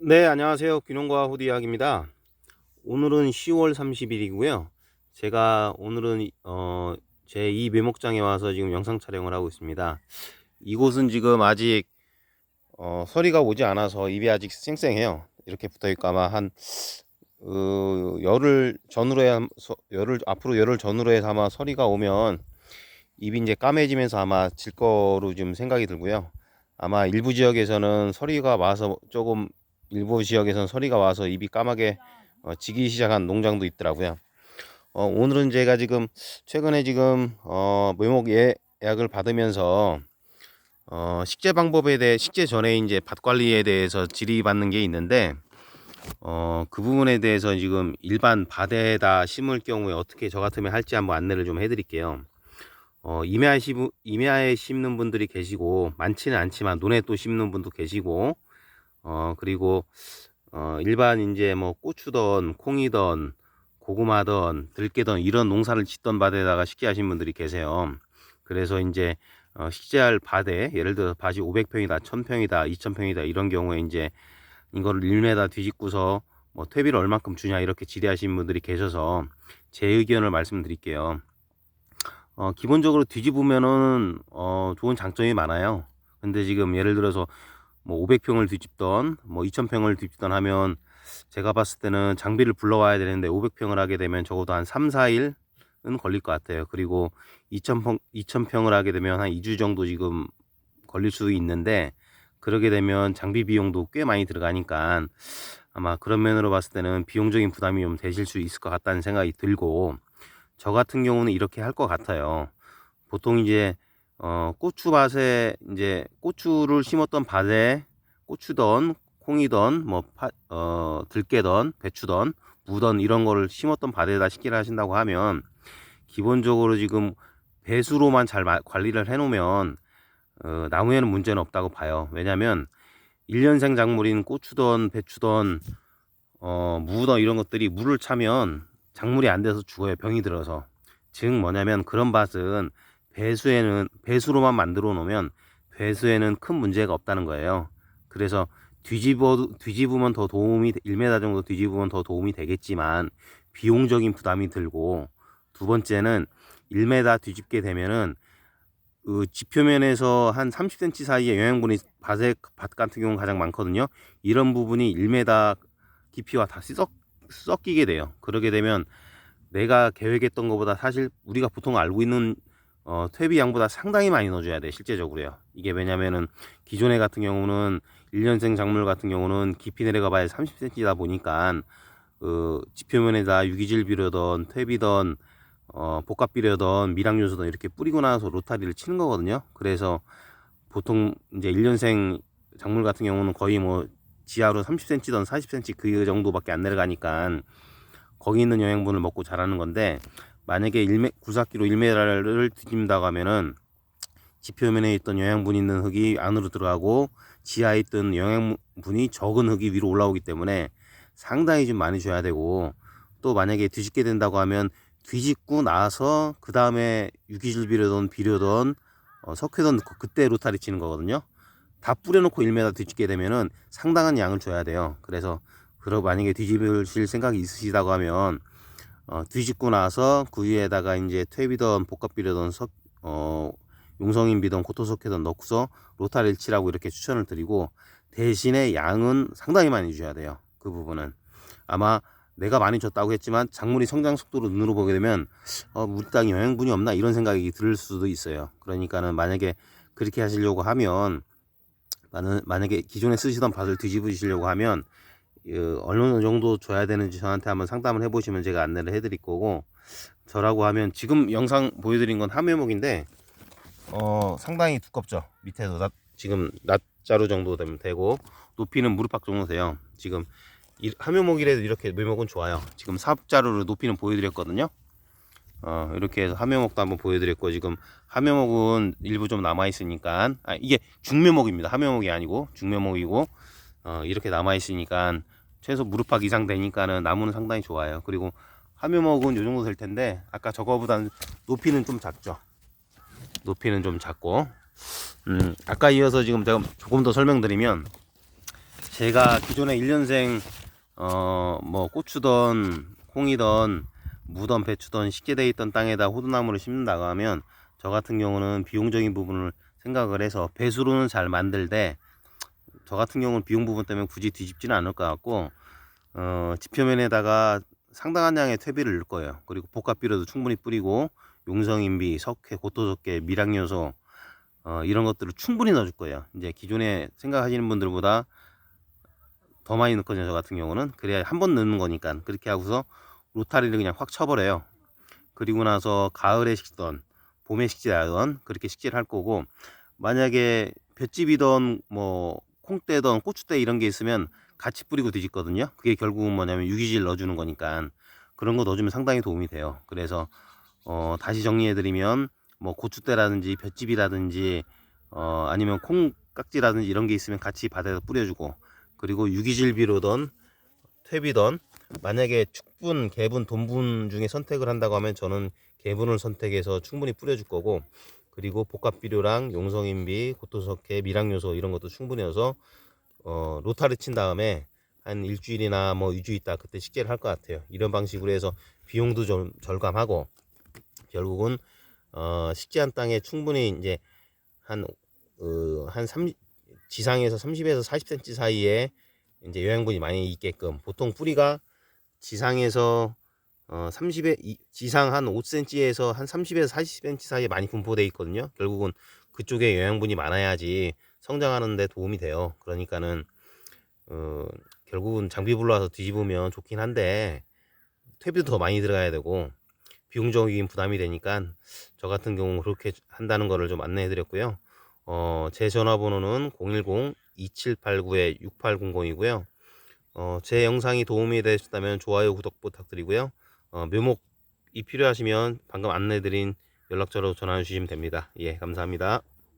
네, 안녕하세요. 균형과 후디약입니다. 오늘은 10월 30일이고요. 제가 오늘은 어, 제이 묘목장에 와서 지금 영상 촬영을 하고 있습니다. 이곳은 지금 아직 어, 서리가 오지 않아서 입이 아직 쌩쌩해요. 이렇게 붙어 있고 아마 한 어, 열흘 전후로 해 열흘 앞으로 열흘 전후로 해서 아마 서리가 오면 입이 이제 까매지면서 아마 질 거로 좀 생각이 들고요. 아마 일부 지역에서는 서리가 와서 조금 일부 지역에서는 서리가 와서 입이 까맣게 어, 지기 시작한 농장도 있더라고요. 어, 오늘은 제가 지금 최근에 지금 어, 묘목 예약을 받으면서 어, 식재 방법에 대해 식재 전에 이제 밭 관리에 대해서 질의받는 게 있는데 어, 그 부분에 대해서 지금 일반 밭에다 심을 경우에 어떻게 저 같으면 할지 한번 안내를 좀 해드릴게요. 어, 임야에, 심는 분들이 계시고 많지는 않지만 논에 또 심는 분도 계시고 어, 그리고 어, 일반 이제 뭐 고추던 콩이던 고구마던 들깨던 이런 농사를 짓던 밭에다가 식재하신 분들이 계세요. 그래서 이제 어, 식재할 밭에 예를 들어 밭이 500평이다, 1000평이다, 2000평이다 이런 경우에 이제 이거를 1m 뒤집고서 뭐 퇴비를 얼마큼 주냐 이렇게 질의하신 분들이 계셔서 제 의견을 말씀드릴게요. 어, 기본적으로 뒤집으면은 어, 좋은 장점이 많아요. 근데 지금 예를 들어서 뭐 500평을 뒤집던 뭐 2000평을 뒤집던 하면 제가 봤을 때는 장비를 불러와야 되는데 500평을 하게 되면 적어도 한 3, 4일은 걸릴 것 같아요. 그리고 2000평, 2000평을 하게 되면 한 2주 정도 지금 걸릴 수 있는데 그러게 되면 장비 비용도 꽤 많이 들어가니까 아마 그런 면으로 봤을 때는 비용적인 부담이 좀 되실 수 있을 것 같다는 생각이 들고 저 같은 경우는 이렇게 할 것 같아요. 보통 이제 어, 고추밭에 이제 고추를 심었던 밭에 고추던 콩이던 뭐 파, 어, 들깨던 배추던 무던 이런 거를 심었던 밭에다 식기를 하신다고 하면 기본적으로 지금 배수로만 잘 관리를 해 놓으면 어, 나무에는 문제는 없다고 봐요. 왜냐면 1년생 작물인 고추던 배추던 어, 무던 이런 것들이 물을 차면 작물이 안 돼서 죽어요. 병이 들어서. 즉 뭐냐면 그런 밭은 배수에는 배수로만 만들어 놓으면 배수에는 큰 문제가 없다는 거예요. 그래서 뒤집어 뒤집으면 더 도움이 1m 정도 뒤집으면 더 도움이 되겠지만 비용적인 부담이 들고 두 번째는 1m 뒤집게 되면은 그 지표면에서 한 30cm 사이에 영양분이 밭에 밭 같은 경우는 가장 많거든요. 이런 부분이 1m 깊이와 다 썩, 섞이게 돼요. 그러게 되면 내가 계획했던 것보다 사실 우리가 보통 알고 있는 어, 퇴비 양보다 상당히 많이 넣어줘야 돼 실제적으로요. 이게 왜냐면은 기존에 같은 경우는 1년생 작물 같은 경우는 깊이 내려가 봐야 30cm다 보니까 그 지표면에다 유기질 비료던 퇴비던 어, 복합 비료던 미량 요소던 이렇게 뿌리고 나서 로타리를 치는 거거든요. 그래서 보통 이제 1년생 작물 같은 경우는 거의 뭐 지하로 30cm든 40cm 그 정도밖에 안 내려가니까 거기 있는 영양분을 먹고 자라는 건데 만약에 1m, 굴삭기로 1m를 뒤집는다고 하면은 지표면에 있던 영양분 있는 흙이 안으로 들어가고 지하에 있던 영양분이 적은 흙이 위로 올라오기 때문에 상당히 좀 많이 줘야 되고 또 만약에 뒤집게 된다고 하면 뒤집고 나서 그 다음에 유기질 비료든 비료든 어, 석회든 그때 로타리 치는 거거든요. 다 뿌려놓고 1m 뒤집게 되면은 상당한 양을 줘야 돼요. 그래서 그러 만약에 뒤집으실 생각이 있으시다고 하면 어, 뒤집고 나서 그 위에다가 이제 퇴비던 복합비료던 석, 어, 용성인 비던 고토석회던 넣고서 로타리를 치라고 이렇게 추천을 드리고 대신에 양은 상당히 많이 줘야 돼요. 그 부분은 아마 내가 많이 줬다고 했지만 작물이 성장 속도로 눈으로 보게 되면 어, 우리 땅에 영양분이 없나 이런 생각이 들 수도 있어요. 그러니까는 만약에 그렇게 하시려고 하면 만약에 기존에 쓰시던 밭을 뒤집으시려고 하면 그 어느 정도 줘야 되는지 저한테 한번 상담을 해보시면 제가 안내를 해드릴 거고 저라고 하면 지금 영상 보여드린 건 함유목인데 어 상당히 두껍죠. 밑에도 낫, 지금 낫자루 정도 되면 되고 높이는 무릎팍 정도 돼요. 지금 함유목이라도 이렇게 묘목은 좋아요. 지금 삽자루를 높이는 보여드렸거든요. 어 이렇게 해서 함유목도 한번 보여드렸고 지금 함유목은 일부 좀 남아 있으니까 아 이게 중묘목입니다. 함유목이 아니고 중묘목이고 어 이렇게 남아 있으니까 최소 무릎팍 이상 되니까는 나무는 상당히 좋아요. 그리고 하묘목은 요 정도 될 텐데 아까 저거보다는 높이는 좀 작죠. 높이는 좀 작고 음, 아까 이어서 지금 제가 조금 더 설명드리면 제가 기존에 1년생 어 뭐 고추던 콩이던 무던 배추던 쉽게 돼 있던 땅에다 호두나무를 심는다고 하면 저 같은 경우는 비용적인 부분을 생각을 해서 배수로는 잘 만들되 저 같은 경우는 비용 부분 때문에 굳이 뒤집지는 않을 것 같고 어 지표면에다가 상당한 양의 퇴비를 넣을 거예요. 그리고 복합비료도 충분히 뿌리고 용성인비, 석회, 고토석계, 미량요소 어, 이런 것들을 충분히 넣어줄 거예요. 이제 기존에 생각하시는 분들보다 더 많이 넣거든요. 저 같은 경우는 그래야 한 번 넣는 거니까 그렇게 하고서 로타리를 그냥 확 쳐버려요. 그리고 나서 가을에 식던 봄에 식질하던 그렇게 식질할 거고 만약에 볏집이던 뭐 콩대던 고추대 이런 게 있으면 같이 뿌리고 뒤집거든요. 그게 결국은 뭐냐면 유기질 넣어주는 거니까 그런 거 넣어주면 상당히 도움이 돼요. 그래서 어, 다시 정리해드리면 뭐 고추대라든지 볏집이라든지 어, 아니면 콩 깍지라든지 이런 게 있으면 같이 바다에서 뿌려주고 그리고 유기질 비료던 퇴비던 만약에 축분, 개분, 돈분 중에 선택을 한다고 하면 저는 개분을 선택해서 충분히 뿌려줄 거고 그리고 복합 비료랑 용성인비, 고토석회, 미량요소 이런 것도 충분히 넣어서 어, 로타를 친 다음에 한 일주일이나 뭐 2주 있다 그때 식재를 할 것 같아요. 이런 방식으로 해서 비용도 좀 절감하고 결국은 어, 식재한 땅에 충분히 이제 한, 어, 한 3, 지상에서 30에서 40cm 사이에 이제 영양분이 많이 있게끔 보통 뿌리가 지상에서 어, 30에 이- 지상 한 5cm에서 한 30에서 40cm 사이에 많이 분포되어 있거든요. 결국은 그쪽에 영양분이 많아야지 성장하는데 도움이 돼요. 그러니까는 어, 결국은 장비불로 와서 뒤집으면 좋긴 한데 퇴비도 더 많이 들어가야 되고 비용적인 부담이 되니까 저 같은 경우 그렇게 한다는 거를 좀 안내해 드렸고요. 어, 제 전화번호는 010-2789-6800이고요. 어, 제 영상이 도움이 되셨다면 좋아요, 구독 부탁드리고요. 어, 묘목이 필요하시면 방금 안내드린 연락처로 전화 주시면 됩니다. 예, 감사합니다.